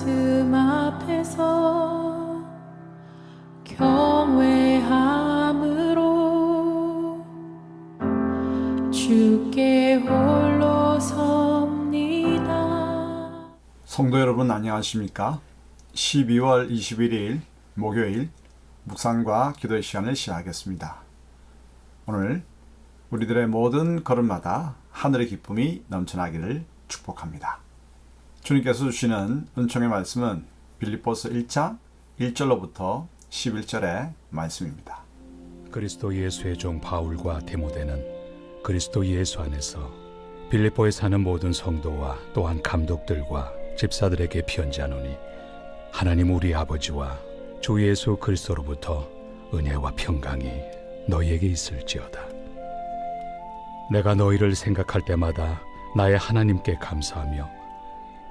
말씀 앞에서 경외함으로 주께 홀로 섭니다. 성도 여러분 안녕하십니까? 12월 21일 목요일 묵상과 기도의 시간을 시작하겠습니다. 오늘 우리들의 모든 걸음마다 하늘의 기쁨이 넘쳐나기를 축복합니다. 주님께서 주시는 은총의 말씀은 빌립보서 1장 1절로부터 11절의 말씀입니다. 그리스도 예수의 종 바울과 디모데는 그리스도 예수 안에서 빌립보에 사는 모든 성도와 또한 감독들과 집사들에게 편지하노니 하나님 우리 아버지와 주 예수 그리스도로부터 은혜와 평강이 너희에게 있을지어다. 내가 너희를 생각할 때마다 나의 하나님께 감사하며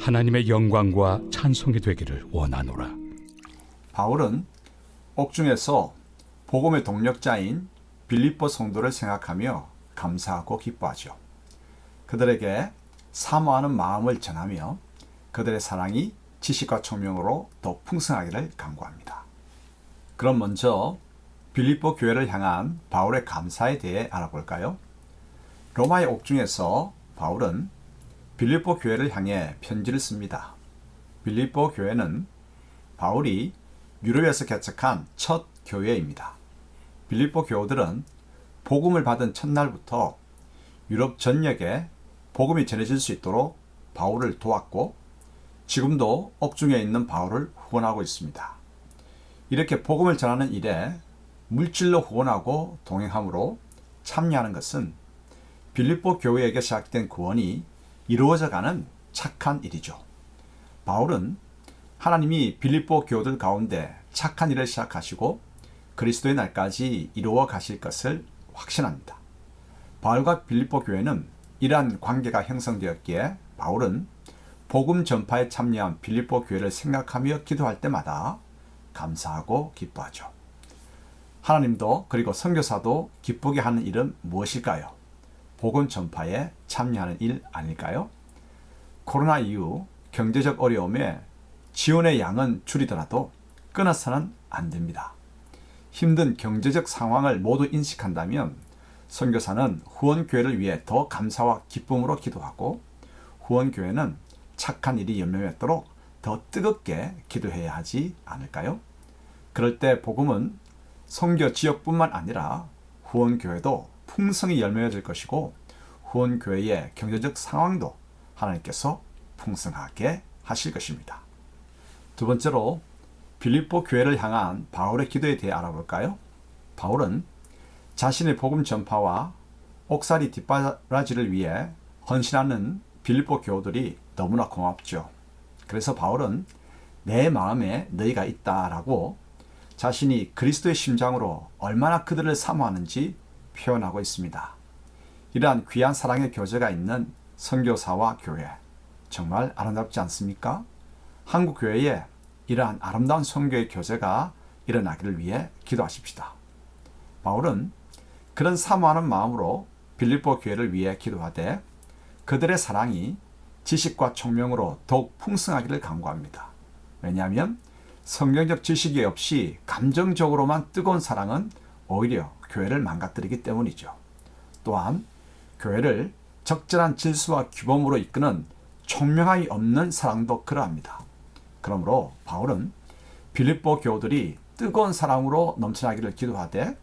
하나님의 영광과 찬송이 되기를 원하노라. 바울은 옥중에서 복음의 동력자인 빌립보 성도를 생각하며 감사하고 기뻐하죠. 그들에게 사모하는 마음을 전하며 그들의 사랑이 지식과 총명으로 더 풍성하기를 간구합니다. 그럼 먼저 빌립보 교회를 향한 바울의 감사에 대해 알아볼까요? 로마의 옥중에서 바울은 빌립보 교회를 향해 편지를 씁니다. 빌립보 교회는 바울이 유럽에서 개척한 첫 교회입니다. 빌립보 교우들은 복음을 받은 첫날부터 유럽 전역에 복음이 전해질 수 있도록 바울을 도왔고 지금도 옥중에 있는 바울을 후원하고 있습니다. 이렇게 복음을 전하는 일에 물질로 후원하고 동행함으로 참여하는 것은 빌립보 교회에게 시작된 구원이 이루어져가는 착한 일이죠. 바울은 하나님이 빌립보 교들 가운데 착한 일을 시작하시고 그리스도의 날까지 이루어 가실 것을 확신합니다. 바울과 빌립보 교회는 이러한 관계가 형성되었기에 바울은 복음 전파에 참여한 빌립보 교회를 생각하며 기도할 때마다 감사하고 기뻐하죠. 하나님도 그리고 선교사도 기쁘게 하는 일은 무엇일까요? 복음 전파에 참여하는 일 아닐까요? 코로나 이후 경제적 어려움에 지원의 양은 줄이더라도 끊어서는 안 됩니다. 힘든 경제적 상황을 모두 인식한다면 선교사는 후원교회를 위해 더 감사와 기쁨으로 기도하고 후원교회는 착한 일이 열매맺도록 더 뜨겁게 기도해야 하지 않을까요? 그럴 때 복음은 선교 지역뿐만 아니라 후원교회도 풍성히 열매맺을 것이고 후원교회의 경제적 상황도 하나님께서 풍성하게 하실 것입니다. 두 번째로 빌립보 교회를 향한 바울의 기도에 대해 알아볼까요? 바울은 자신의 복음 전파와 옥살이 뒷바라지를 위해 헌신하는 빌립보 교우들이 너무나 고맙죠. 그래서 바울은 내 마음에 너희가 있다라고 자신이 그리스도의 심장으로 얼마나 그들을 사모하는지 표현하고 있습니다. 이러한 귀한 사랑의 교제가 있는 선교사와 교회 정말 아름답지 않습니까? 한국 교회에 이러한 아름다운 선교의 교제가 일어나기를 위해 기도하십시다. 바울은 그런 사모하는 마음으로 빌립보 교회를 위해 기도하되 그들의 사랑이 지식과 총명으로 더욱 풍성하기를 간구합니다. 왜냐하면 성경적 지식이 없이 감정적으로만 뜨거운 사랑은 오히려 교회를 망가뜨리기 때문이죠. 또한 교회를 적절한 질서와 규범으로 이끄는 총명함이 없는 사랑도 그러합니다. 그러므로 바울은 빌립보 교우들이 뜨거운 사랑으로 넘쳐나기를 기도하되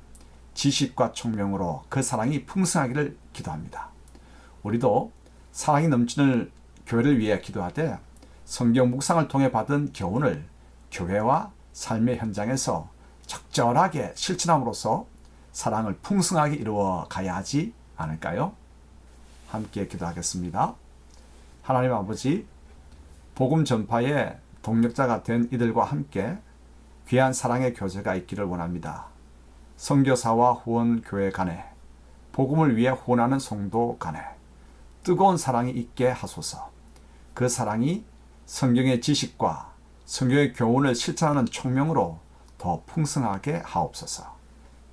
지식과 총명으로 그 사랑이 풍성하기를 기도합니다. 우리도 사랑이 넘치는 교회를 위해 기도하되 성경 묵상을 통해 받은 교훈을 교회와 삶의 현장에서 적절하게 실천함으로써 사랑을 풍성하게 이루어 가야 하지 않을까요? 함께 기도하겠습니다. 하나님 아버지, 복음 전파의 동력자가 된 이들과 함께 귀한 사랑의 교제가 있기를 원합니다. 선교사와 후원 교회 간에 복음을 위해 후원하는 성도 간에 뜨거운 사랑이 있게 하소서. 그 사랑이 성경의 지식과 성경의 교훈을 실천하는 총명으로 더 풍성하게 하옵소서.